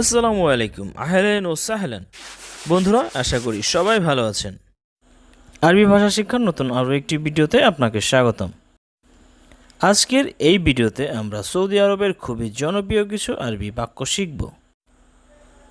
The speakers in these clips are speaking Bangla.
আসসালামু আলাইকুম, আহলেন ও সাহলেন। বন্ধুরা, আশা করি সবাই ভালো আছেন। আরবি ভাষা শিক্ষার নতুন আরও একটি ভিডিওতে আপনাকে স্বাগতম। আজকের এই ভিডিওতে আমরা সৌদি আরবের খুবই জনপ্রিয় কিছু আরবি বাক্য শিখব।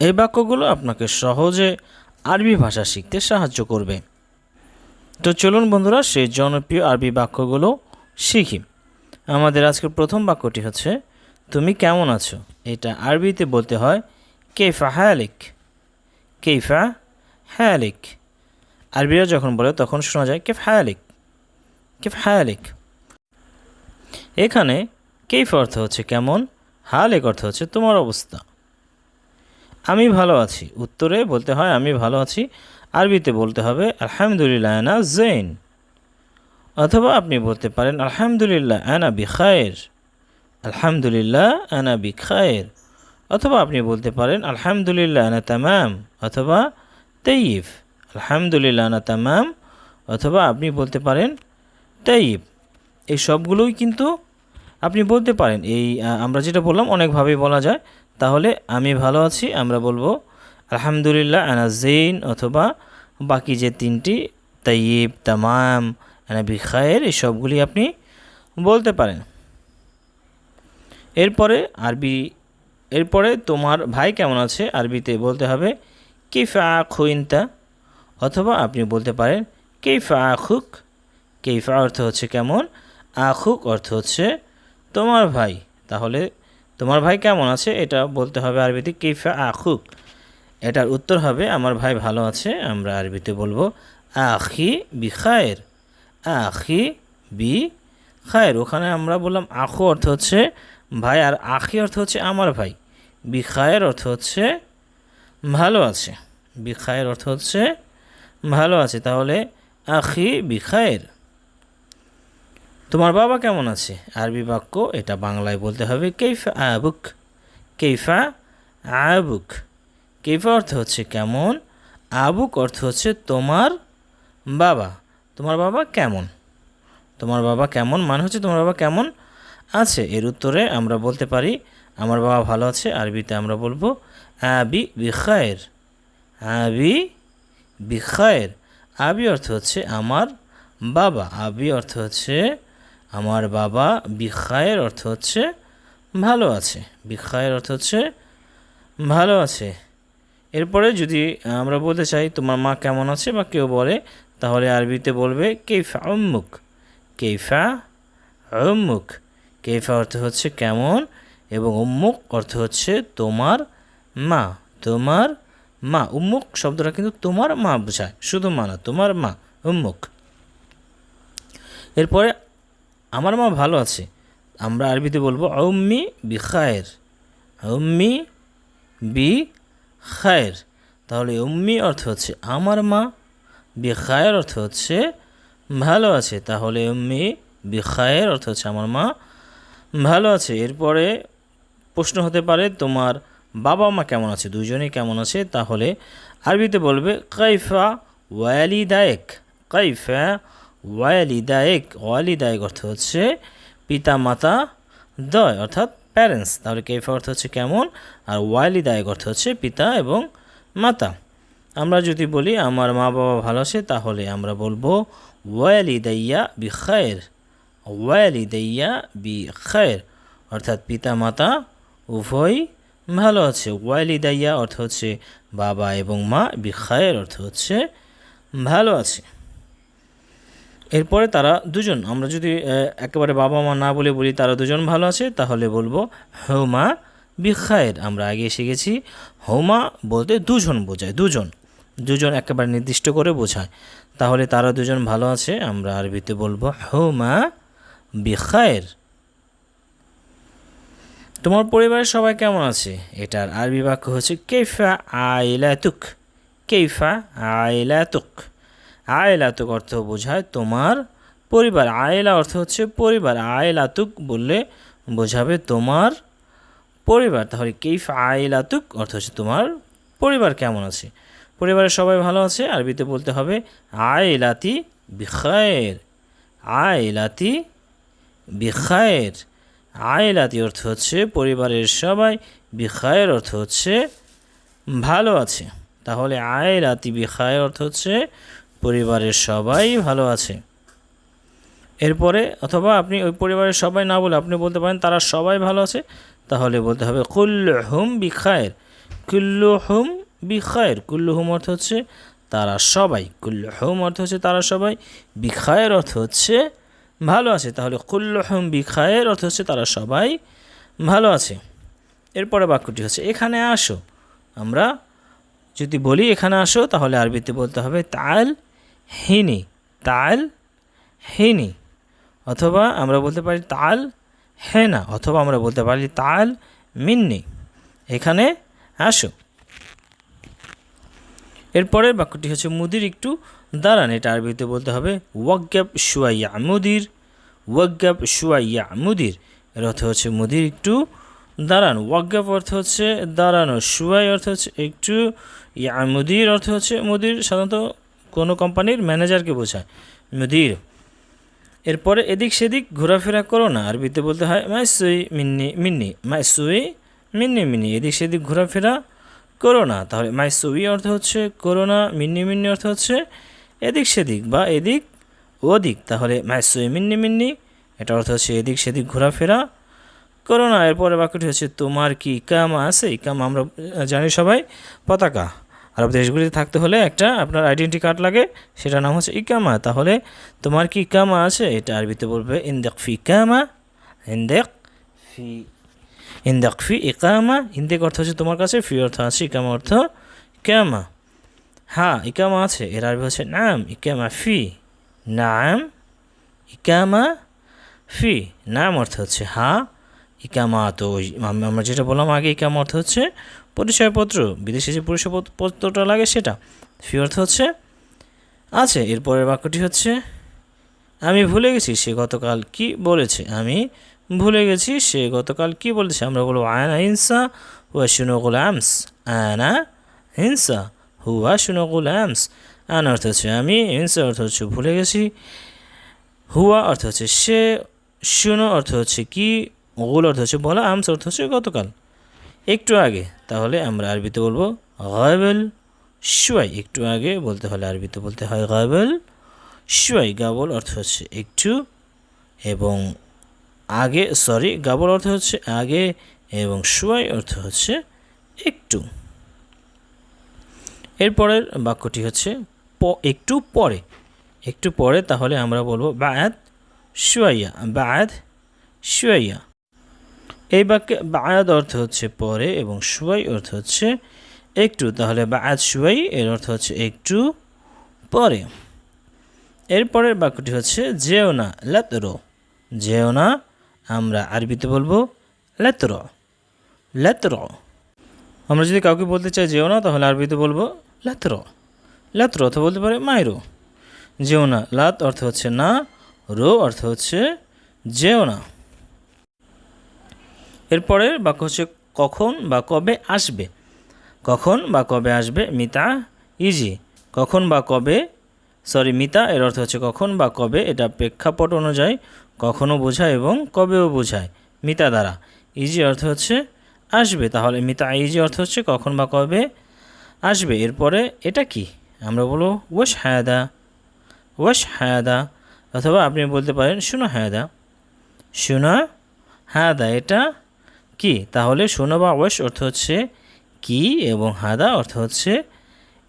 এই বাক্যগুলো আপনাকে সহজে আরবি ভাষা শিখতে সাহায্য করবে। তো চলুন বন্ধুরা, সেই জনপ্রিয় আরবি বাক্যগুলো শিখি। আমাদের আজকের প্রথম বাক্যটি হচ্ছে তুমি কেমন আছো? এটা আরবিতে বলতে হয়, কেফা হ্যালিক কেফা হ্যালিক আরবিরা যখন বলে, তখন শোনা যায়, কেফ হ্যালিক কেফ হ্যালিক এখানে কেফ অর্থ হচ্ছে কেমন, হালেক অর্থ হচ্ছে তোমার অবস্থা। আমি ভালো আছি। উত্তরে বলতে হয়, আমি ভালো আছি। আরবিতে বলতে হবে, আলহামদুলিল্লাহ আনা জৈন অথবা আপনি বলতে পারেন, আলহামদুলিল্লাহ আনা বিখায়ের। আলহামদুলিল্লাহ, আনা বিখায়ের অথবা আপনি বলতে পারেন, আলহামদুলিল্লাহ, আনা তামাম, অথবা তৈয়ব আলহামদুলিল্লাহ, আনা তামাম, অথবা আপনি বলতে পারেন তৈয়ব এই সবগুলোই কিন্তু আপনি বলতে পারেন। এই আমরা যেটা বললাম, অনেকভাবেই বলা যায়। তাহলে আমি ভালো আছি, আমরা বলব, আলহামদুলিল্লাহ, আনা জেন, অথবা বাকি যে তিনটি তৈয়ব তামাম, আনা বিখায়ের এই সবগুলি আপনি বলতে পারেন। এরপরে আরবি, এরপরে তোমার ভাই কেমন আছে? আরবিতে বলতে হবে, কেফা খুইনতা? অথবা আপনি বলতে পারেন কে কেফা আখুক কেফা অর্থ হচ্ছে কেমন? আখুক অর্থ হচ্ছে তোমার ভাই। তাহলে তোমার ভাই কেমন আছে? এটা বলতে হবে আরবিতে, কেফা আখুক এটার উত্তর হবে, আমার ভাই ভালো আছে, আমরা আরবিতে বলব, আখি বি খায়ের। আখি বি খায়ের। ওখানে আমরা বললাম, আখু অর্থ হচ্ছে ভাই, আর আখি অর্থ হচ্ছে আমার ভাই। বিখায়ের অর্থ হচ্ছে ভালো আছে। বিখায়ের অর্থ হচ্ছে ভালো আছে। তাহলে আখি বিখায়ের। তোমার বাবা কেমন আছে? আরবি বাক্য এটা বাংলায় বলতে হবে, কেইফা আবুক? কেইফা আবুক? কেইফা অর্থ হচ্ছে কেমন? আবুক অর্থ হচ্ছে তোমার বাবা। তোমার বাবা কেমন? তোমার বাবা কেমন? মানে হচ্ছে তোমার বাবা কেমন? আছে। এর উত্তরে আমরা বলতে পারি, আমার বাবা ভালো আছে, আরবিতে আমরা বলব, আবি বিখায়ের। আবি বিখায়ের। আবি অর্থ হচ্ছে আমার বাবা। আবি অর্থ হচ্ছে আমার বাবা। বিখায়ের অর্থ হচ্ছে ভালো আছে। বিখায়ের অর্থ হচ্ছে ভালো আছে। এরপরে যদি আমরা বলতে চাই, তোমার মা কেমন আছে? বা কেউ বলে, তাহলে আরবিতে বলবে কেইফা উম্মুক? কেইফা উম্মুক। কেইফা অর্থ হচ্ছে কেমন এবং উম্মুক অর্থ হচ্ছে তোমার মা তোমার মা। উম্মুক শব্দটা কিন্তু তোমার মা বোঝায়, শুধু মা না, তোমার মা, উম্মুক। এরপরে, আমার মা ভালো আছে। আমরা আরবিতে বলব উম্মি বি খায়ের উম্মি বি খায়ের তাহলে উম্মি অর্থ হচ্ছে আমার মা বি খায়ের অর্থ হচ্ছে ভালো আছে। তাহলে উম্মি বি খায়ের অর্থ হচ্ছে আমার মা ভালো আছে। এরপরে প্রশ্ন হতে পারে, তোমার বাবা মা কেমন আছে? দুজনেই কেমন আছে? তাহলে আরবিতে বলবে, কাইফা ওয়ালিদায়েক। কাইফা ওয়ালিদায়েক। ওয়ালিদায়েক অর্থ হচ্ছে পিতা মাতা দয়, অর্থাৎ প্যারেন্টস তাহলে কেফা অর্থ হচ্ছে কেমন? আর ওয়ালিদায়েক অর্থ হচ্ছে পিতা এবং মাতা। আমরা যদি বলি, আমার মা বাবা ভালো আছে, তাহলে আমরা বলব, ওয়ালিদাইয়া বি খায়ের ওয়ালিদাইয়া বি খায়ের অর্থাৎ পিতা মাতা উভয় ভালো আছে। ওয়ালিদাইয়া অর্থ হচ্ছে বাবা এবং মা, বি খায়ের অর্থ হচ্ছে ভালো আছে। এরপরে তারা দুজন, আমরা যদি একেবারে বাবা মা না বলে বলি তারা দুজন ভালো আছে, তাহলে বলব হৌমা বিখায়ের আমরা আগে এসে গেছি, হৌমা বলতে দুজন বোঝায়, দুজন দুজন একেবারে নির্দিষ্ট করে বোঝায়। তাহলে তারা দুজন ভালো আছে, আমরা আরবিতে বলব হৌমা বিখায়ের। তোমার পরিবারের সবাই কেমন আছে? এটার আরবি বাক্য হচ্ছে কেফা আইলাতুক? কেফা আইলাতুক? আয়লাতুক অর্থ বোঝায় তোমার পরিবার। আয়লা অর্থ হচ্ছে পরিবার। আয়লাতুক বললে বোঝাবে তোমার পরিবার। তাহলে কেইফ আয়লাতুক অর্থ হচ্ছে তোমার পরিবার কেমন আছে? পরিবারের সবাই ভালো আছে? আরবিতে বলতে হবে আয়লাতি বিখায়ের। আয়লাতি বিখায়ের। আয়লাতি অর্থ হচ্ছে পরিবারের সবাই, বিখায়ের অর্থ হচ্ছে ভালো আছে। তাহলে আয়লাতি বিখায়ের অর্থ হচ্ছে পরিবারের সবাই ভালো আছে। এরপরে অথবা আপনি ওই পরিবারের সবাই না বলে আপনি বলতে পারেন তারা সবাই ভালো আছে, তাহলে বলতে হবে কুল্লু হুম বিখায়ের। কুল্লু হুম বিখায়ের। কুল্লু হুম অর্থ হচ্ছে তারা সবাই। কুল্লু হুম অর্থ হচ্ছে তারা সবাই। বিখায়ের অর্থ হচ্ছে ভালো আছে, তাহলে কুল্লু হুম বিখায়ের অর্থ হচ্ছে তারা সবাই ভালো আছে। এরপরে বাক্যটি হচ্ছে, এখানে আসো। আমরা যদি বলি এখানে আসো, তাহলে আরবিতে বলতে হবে তাল হিনি তাল হিনি। অথবা আমরা বলতে পারি তাল হেনা, অথবা আমরা বলতে পারি তাল মিন্নি। এখানে আসো। এরপরের বাক্যটি হচ্ছে, মুদির একটু দাঁড়ান, এটা আরবিতে বলতে হবে ওয়াগ্যাব শুয়াইয়া মুদির ওয়াগ্যাব শুয়াইয়া মুদির। এর অর্থ হচ্ছে মুদির একটু দাঁড়ান। ওয়াগ্যাব অর্থ হচ্ছে দাঁড়ানো, শুয়াই অর্থ হচ্ছে একটু, ইয়া মুদির অর্থ হচ্ছে মুদির সাধারণত কোনো কোম্পানির ম্যানেজারকে বোঝায়, মুদির। এরপরে এদিক সেদিক ঘোরাফেরা করো না, আরবিতে বলতে হয় মাইসুই মিন্নি মিন্নি, মাইসুই মিন্নি মিন্নি, এদিক সেদিক ঘোরাফেরা করো না। তাহলে মাইসুই অর্থ হচ্ছে করো না মিন্নি মিন্নি অর্থ হচ্ছে এদিক সেদিক বা এদিক ওদিক তাহলে মাইসুই মিন্নি মিন্নি এটা অর্থ হচ্ছে এদিক সেদিক ঘোরাফেরা করো না। এরপরে বাক্যটি হচ্ছে, তোমার কি ইকামা আছে? ইকামা আমরা জানি সবাই, পতাকা। আরব দেশগুলিতে থাকতে হলে একটা আপনার আইডেন্টি কার্ড লাগে, সেটার নাম হচ্ছে ইকামা। তাহলে তোমার কি ইকামা আছে? এটা আরবিতে বলবে, ইন্দেক ফি ইকামা ইন্দেক ফি ইন্দেক ফি ইকামা। ইন্দেক অর্থ হচ্ছে তোমার কাছে, ফি অর্থ আছে, ইকামা অর্থ ইকামা। হ্যাঁ ইকামা আছে। এর আরবি হচ্ছে নাম, ইকামা ফি। নাম, ইকামা ফি। নাম অর্থ হচ্ছে হ্যাঁ ইকামা তো আমরা যেটা বললাম আগে, ইকামা অর্থ হচ্ছে পরিচয়পত্র। বিদেশে যে পরিচয়পত্রটা লাগে সেটা। ফি অর্থ হচ্ছে, আছে, এরপরের বাক্যটি হচ্ছে, আমি ভুলে গেছি, সে গতকাল কি বলেছে? আমি ভুলে গেছি, সে গতকাল কি বলেছে? আমরা বলব আয়না হিংসা হুয়া শুনকুল আমস। আয়না হিংসা হুয়া শুনকুল আমস আন অর্থ হচ্ছে আমি হিংসা অর্থ হচ্ছে ভুলে গেছি। হুয়া অর্থ হচ্ছে সে, শুনো অর্থ হচ্ছে কি ওগুল অর্থ হচ্ছে বলা, আমস অর্থ হচ্ছে গতকাল। একটু আগে, তাহলে আমরা আরবিতে বলব গাবেল শুয়াই। একটু আগে বলতে হলে আরবিতে বলতে হয় গাবেল শুয়াই। গাবল অর্থ হচ্ছে একটু এবং আগে সরি গাবল অর্থ হচ্ছে আগে এবং শুয়াই অর্থ হচ্ছে একটু। এরপরের বাক্যটি হচ্ছে, প- একটু পরে। একটু পরে তাহলে আমরা বলব বায়াত শুয়াইয়া। বায়াত শুয়াইয়া। এই বাক্যে বায়াত অর্থ হচ্ছে পরে এবং শুয়াই অর্থ হচ্ছে একটু। তাহলে বায়াত শুয়াই এর অর্থ হচ্ছে একটু পরে। এরপরের বাক্যটি হচ্ছে, যেও না লেতর। যেও না, আমরা আরবিতে বলব, লেতর। লেতর। আমরা যদি কাউকে বলতে চাই, যেও না, তাহলে আরবিতে বলব লেতর। লেতর অথবা বলতে পারে মাইরো। যেও না লাত অর্থ হচ্ছে না, রো অর্থ হচ্ছে যেও না এরপরের বাক্য হচ্ছে কখন বা কবে আসবে। কখন বা কবে আসবে মিতা ইজি। কখন বা কবে সরি মিতা এর অর্থ হচ্ছে কখন বা কবে, এটা প্রেক্ষাপট অনুযায়ী কখনও বোঝায় এবং কবেও বোঝায় মিতা দ্বারা। ইজি অর্থ হচ্ছে আসবে। তাহলে মিতা ইজি অর্থ হচ্ছে কখন বা কবে আসবে, এরপরে এটা কি? আমরা বলব, ওয়াশ হায়াদা ওয়াশ হায়াদা অথবা আপনি বলতে পারেন, শুনো হায়াদা শুনো হায়াদা এটা কি? তাহলে শোনো বা ওয়াশ অর্থ হচ্ছে কি এবং হাদা অর্থ হচ্ছে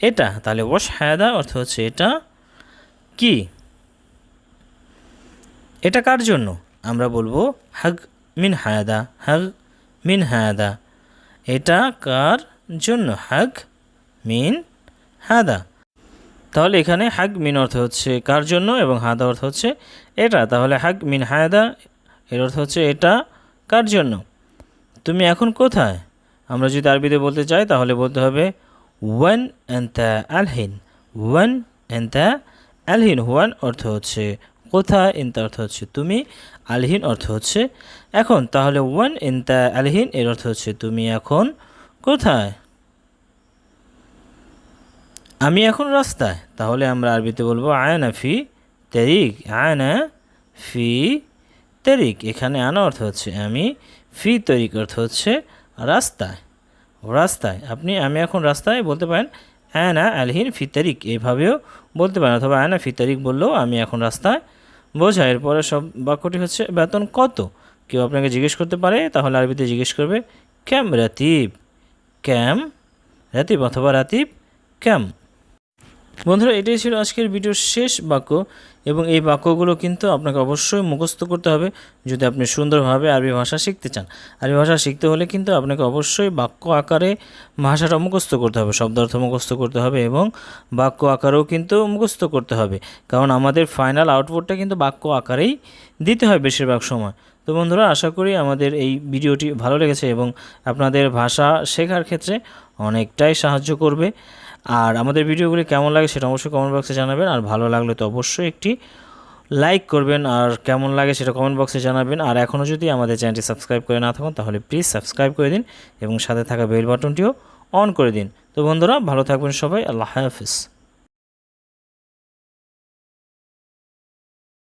এটা। তাহলে ওয়াশ হায়াদা অর্থ হচ্ছে এটা কি? এটা কার জন্য? আমরা বলব, হাগ মিন হায়াদা হাগ মিন হায়াদা এটা কার জন্য? হাগ মিন, হাদা। তাহলে এখানে হাগ মিন অর্থ হচ্ছে কার জন্য এবং হাদা অর্থ হচ্ছে এটা। তাহলে হাগ মিন হায়াদা এর অর্থ হচ্ছে এটা কার জন্য? তুমি এখন কোথায়? আমরা যদি আরবিতে বলতে চাই, তাহলে বলতে হবে, ওয়ান এন্তা আলহিন, ওয়ান এন্তা আলহিন। ওয়ান অর্থ হচ্ছে কোথায়, ইনতা অর্থ হচ্ছে তুমি, আলহিন অর্থ হচ্ছে এখন। তাহলে ওয়ান ইনতা আলহিন, এর অর্থ হচ্ছে তুমি এখন কোথায়? আমি এখন রাস্তায়, তাহলে আমরা আরবিতে বলব আয়না ফি তারিক, আয়না ফি তরিক। এখানে আনা অর্থ হচ্ছে আমি, ফি তরিক অর্থ হচ্ছে রাস্তায়। রাস্তায়, আপনি, আমি এখন রাস্তায় বলতে পারেন অ্যানা আলহিন ফি তারিক এইভাবেও বলতে পারেন। অথবা অ্যানা ফি তারিক বললেও আমি এখন রাস্তায় বোঝায় এরপরে সব বাক্যটি হচ্ছে বেতন কত? কেউ আপনাকে জিজ্ঞেস করতে পারে, তাহলে আরবিতে জিজ্ঞেস করবে, ক্যাম রাতিব ক্যাম রাতিব অথবা রাতিব ক্যাম। বন্ধুরা, এটাই ছিল আজকের ভিডিওর শেষ বাক্য এবং এই বাক্যগুলো কিন্তু আপনাকে অবশ্যই মুখস্থ করতে হবে যদি আপনি সুন্দরভাবে আরবি ভাষা শিখতে চান। আরবি ভাষা শিখতে হলে কিন্তু আপনাকে অবশ্যই বাক্য আকারে ভাষাটা মুখস্থ করতে হবে শব্দার্থ মুখস্থ করতে হবে এবং বাক্য আকারেও কিন্তু মুখস্থ করতে হবে। কারণ আমাদের ফাইনাল আউটপুটটা কিন্তু বাক্য আকারেই দিতে হয় বেশিরভাগ সময়। তো বন্ধুরা, আশা করি আমাদের এই ভিডিওটি ভালো লেগেছে এবং আপনাদের ভাষা শেখার ক্ষেত্রে অনেকটাই সাহায্য করবে। আর আমাদের ভিডিওগুলি কেমন লাগে সেটা অবশ্যই কমেন্ট বক্সে জানাবেন। আর ভালো লাগলে তো অবশ্যই একটি লাইক করবেন। আর কেমন লাগে সেটা কমেন্ট বক্সে জানাবেন। আর এখনও যদি আমাদের চ্যানেলটি সাবস্ক্রাইব করে না থাকুন, তাহলে প্লিজ সাবস্ক্রাইব করে দিন এবং সাথে থাকা বেল বাটনটিও অন করে দিন। তো বন্ধুরা, ভালো থাকবেন সবাই। আল্লাহ হাফিজ।